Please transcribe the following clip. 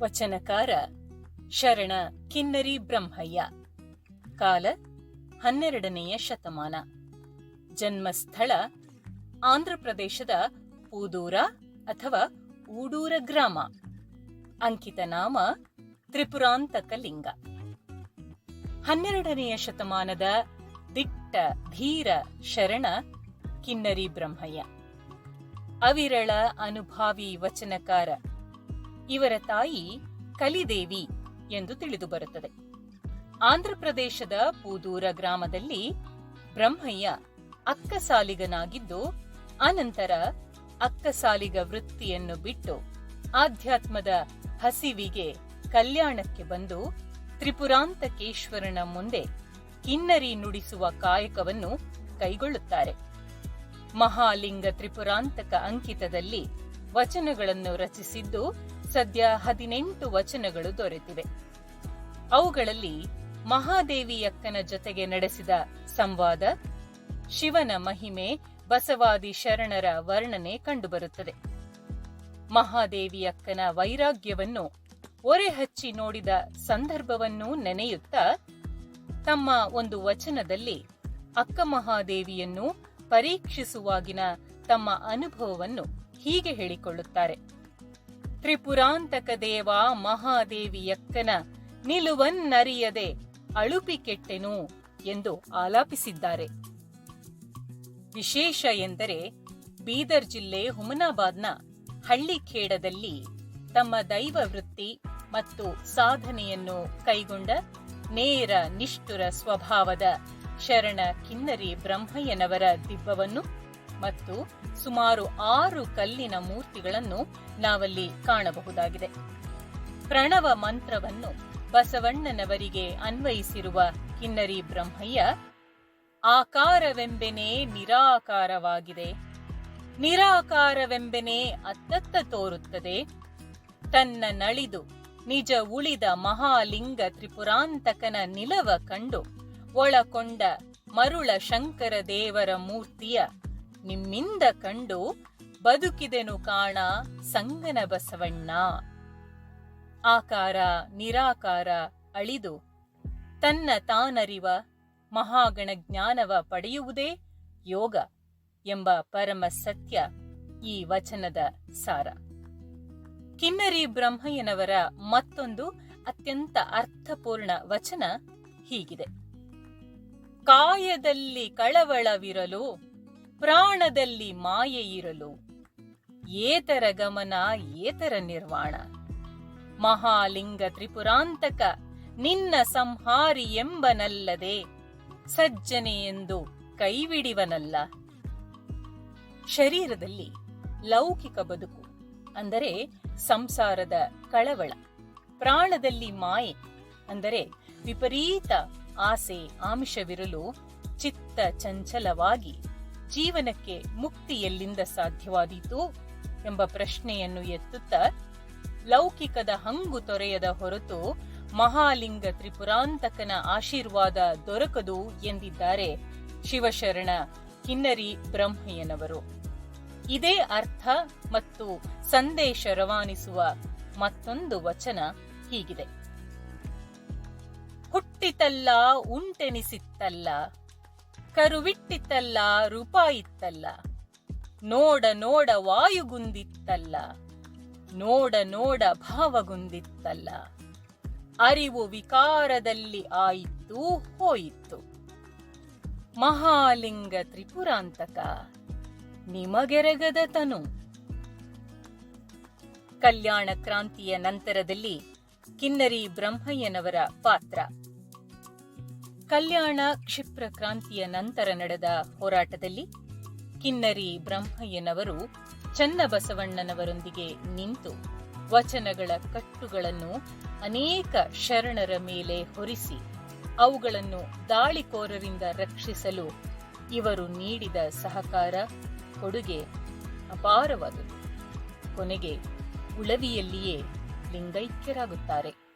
ವಚನಕಾರ ಶರಣ ಕಿನ್ನರಿ ಬ್ರಹ್ಮಯ್ಯ. ಕಾಲ ಹನ್ನೆರಡನೆಯ ಶತಮಾನ. ಜನ್ಮಸ್ಥಳ ಆಂಧ್ರಪ್ರದೇಶದ ಪೂದೂರ ಅಥವಾ ಊಡೂರ ಗ್ರಾಮ. ಅಂಕಿತ ನಾಮ ತ್ರಿಪುರಾಂತಕ ಲಿಂಗ ಹನ್ನೆರಡನೆಯ ಶತಮಾನದ ದಿಟ್ಟ ಧೀರ ಶರಣ ಕಿನ್ನರಿ ಬ್ರಹ್ಮಯ್ಯ. ಅವಿರಳ ಅನುಭಾವಿ ವಚನಕಾರ ಇವರ ತಾಯಿ ಕಲಿದೇವಿ ಎಂದು ತಿಳಿದು ಬರುತ್ತದೆ ಆಂಧ್ರಪ್ರದೇಶದ ಪೂದೂರ ಗ್ರಾಮದಲ್ಲಿ ಬ್ರಹ್ಮಯ್ಯ ಅಕ್ಕಸಾಲಿಗನಾಗಿದ್ದು, ಅನಂತರ ಅಕ್ಕಸಾಲಿಗ ವೃತ್ತಿಯನ್ನು ಬಿಟ್ಟು ಆಧ್ಯಾತ್ಮದ ಹಸಿವಿಗೆ ಕಲ್ಯಾಣಕ್ಕೆ ಬಂದು ತ್ರಿಪುರಾಂತಕೇಶ್ವರನ ಮುಂದೆ ಕಿನ್ನರಿ ನುಡಿಸುವ ಕಾಯಕವನ್ನು ಕೈಗೊಳ್ಳುತ್ತಾರೆ. ಮಹಾಲಿಂಗ ತ್ರಿಪುರಾಂತಕ ಅಂಕಿತದಲ್ಲಿ ವಚನಗಳನ್ನು ರಚಿಸಿದ್ದು ಸದ್ಯ ಹದಿನೆಂಟು ವಚನಗಳು ದೊರೆತಿವೆ. ಅವುಗಳಲ್ಲಿ ಮಹಾದೇವಿಯಕ್ಕನ ಜೊತೆಗೆ ನಡೆಸಿದ ಸಂವಾದ, ಶಿವನ ಮಹಿಮೆ, ಬಸವಾದಿ ಶರಣರ ವರ್ಣನೆ ಕಂಡುಬರುತ್ತದೆ. ಮಹಾದೇವಿಯಕ್ಕನ ವೈರಾಗ್ಯವನ್ನು ಒರೆಹಚ್ಚಿ ನೋಡಿದ ಸಂದರ್ಭವನ್ನೂ ನೆನೆಯುತ್ತಾ, ತಮ್ಮ ಒಂದು ವಚನದಲ್ಲಿ ಅಕ್ಕ ಮಹಾದೇವಿಯನ್ನು ಪರೀಕ್ಷಿಸುವಾಗಿನ ತಮ್ಮ ಅನುಭವವನ್ನು ಹೀಗೆ ಹೇಳಿಕೊಳ್ಳುತ್ತಾರೆ. ತ್ರಿಪುರಾಂತಕ ದೇವ ಮಹಾದೇವಿಯಕ್ಕನ ನಿಲುವನ್ನರಿಯದೆ ಅಳುಪಿ ಕೆಟ್ಟೆನು ಎಂದು ಆಲಾಪಿಸಿದ್ದಾರೆ. ವಿಶೇಷ ಎಂದರೆ ಬೀದರ್ ಜಿಲ್ಲೆ ಹುಮನಾಬಾದ್ನ ಹಳ್ಳಿಖೇಡದಲ್ಲಿ ತಮ್ಮ ದೈವ ವೃತ್ತಿ ಮತ್ತು ಸಾಧನೆಯನ್ನು ಕೈಗೊಂಡ ನೇರ ನಿಷ್ಠುರ ಸ್ವಭಾವದ ಶರಣ ಕಿನ್ನರಿ ಬ್ರಹ್ಮಯ್ಯನವರ ದಿಬ್ಬವನ್ನು ಮತ್ತು ಸುಮಾರು ಆರು ಕಲ್ಲಿನ ಮೂರ್ತಿಗಳನ್ನು ನಾವಲ್ಲಿ ಕಾಣಬಹುದಾಗಿದೆ. ಪ್ರಣವ ಮಂತ್ರವನ್ನು ಬಸವಣ್ಣನವರಿಗೆ ಅನ್ವಯಿಸಿರುವ ಕಿನ್ನರಿ ಬ್ರಹ್ಮಯ್ಯ, ಆಕಾರವೆಂಬೆನೇ ನಿರಾಕಾರವಾಗಿದೆ. ನಿರಾಕಾರವೆಂಬೆನೇ ಅತ್ತತ್ತ ತೋರುತ್ತದೆ. ತನ್ನ ನಳಿದು ನಿಜ ಉಳಿದ ಮಹಾಲಿಂಗ ತ್ರಿಪುರಾಂತಕನ ನಿಲವ ಕಂಡು ಒಳಕೊಂಡ ಮರುಳ ಶಂಕರ ದೇವರ ಮೂರ್ತಿಯ ನಿಮ್ಮಿಂದ ಕಂಡು ಬದುಕಿದೆನು ಕಾಣ ಸಂಗನ ಬಸವಣ್ಣ. ಆಕಾರ ನಿರಾಕಾರ ಅಳಿದು ತನ್ನ ತಾನರಿವ ಮಹಾಗಣ ಜ್ಞಾನವ ಪಡೆಯುವುದೇ ಯೋಗ ಎಂಬ ಪರಮ ಸತ್ಯ ಈ ವಚನದ ಸಾರ. ಕಿನ್ನರಿ ಬ್ರಹ್ಮಯ್ಯನವರ ಮತ್ತೊಂದು ಅತ್ಯಂತ ಅರ್ಥಪೂರ್ಣ ವಚನ ಹೀಗಿದೆ. ಕಾಯದಲ್ಲಿ ಕಳವಳವಿರಲು ಪ್ರಾಣದಲ್ಲಿ ಮಾಯೆ ಇರಲು ಏತರ ಗಮನ, ಏತರ ನಿರ್ವಾಣ. ಮಹಾಲಿಂಗ ತ್ರಿಪುರಾಂತಕ ನಿನ್ನ ಸಂಹಾರಿ ಎಂಬನಲ್ಲದೆ ಸಜ್ಜನೆ ಎಂದು ಕೈವಿಡಿವನಲ್ಲ ಶರೀರದಲ್ಲಿ ಲೌಕಿಕ ಬದುಕು ಅಂದರೆ ಸಂಸಾರದ ಕಳವಳ, ಪ್ರಾಣದಲ್ಲಿ ಮಾಯೆ ಅಂದರೆ ವಿಪರೀತ ಆಸೆ, ಆಮಿಷವಿರಲು ಚಿತ್ತ ಚಂಚಲವಾಗಿ ಜೀವನಕ್ಕೆ ಮುಕ್ತಿ ಎಲ್ಲಿಂದ ಸಾಧ್ಯವಾದೀತು ಎಂಬ ಪ್ರಶ್ನೆಯನ್ನು ಎತ್ತುತ್ತಾ ಲೌಕಿಕದ ಹಂಗು ತೊರೆಯದ ಹೊರತು ಮಹಾಲಿಂಗ ತ್ರಿಪುರಾಂತಕನ ಆಶೀರ್ವಾದ ದೊರಕದು ಎಂದಿದ್ದಾರೆ ಶಿವಶರಣ ಕಿನ್ನರಿ ಬ್ರಹ್ಮಯ್ಯನವರು ಇದೇ ಅರ್ಥ ಮತ್ತು ಸಂದೇಶ ರವಾನಿಸುವ ಮತ್ತೊಂದು ವಚನ ಹೀಗಿದೆ. ಹುಟ್ಟಿತಲ್ಲ, ಉಂಟೆನಿಸಿತ್ತಲ್ಲ ಕರುವಿಟ್ಟಿತ್ತಲ್ಲ, ರೂಪಾಯಿತ್ತಲ್ಲ. ನೋಡ ನೋಡ ವಾಯುಗುಂದಿತ್ತಲ್ಲ. ನೋಡ ನೋಡ ಭಾವಗುಂದಿತ್ತಲ್ಲ. ಅರಿವು ವಿಕಾರದಲ್ಲಿ ಆಯಿತು, ಹೋಯಿತು. ಮಹಾಲಿಂಗ ತ್ರಿಪುರಾಂತಕ ನಿಮಗೆರಗದ ತನು ಕಲ್ಯಾಣ ಕ್ರಾಂತಿಯ ನಂತರದಲ್ಲಿ ಕಿನ್ನರಿ ಬ್ರಹ್ಮಯ್ಯನವರ ಪಾತ್ರ. ಕಲ್ಯಾಣ ಕ್ಷಿಪ್ರ ಕ್ರಾಂತಿಯ ನಂತರ ನಡೆದ ಹೋರಾಟದಲ್ಲಿ ಕಿನ್ನರಿ ಬ್ರಹ್ಮಯ್ಯನವರು ಚನ್ನಬಸವಣ್ಣನವರೊಂದಿಗೆ ನಿಂತು ವಚನಗಳ ಕಟ್ಟುಗಳನ್ನು ಅನೇಕ ಶರಣರ ಮೇಲೆ ಹೊರಿಸಿ ಅವುಗಳನ್ನು ದಾಳಿಕೋರರಿಂದ ರಕ್ಷಿಸಲು ಇವರು ನೀಡಿದ ಸಹಕಾರ ಕೊಡುಗೆ ಅಪಾರವಾದುದು. ಕೊನೆಗೆ ಉಳವಿಯಲ್ಲಿಯೇ ಲಿಂಗೈಕ್ಯರಾಗುತ್ತಾರೆ.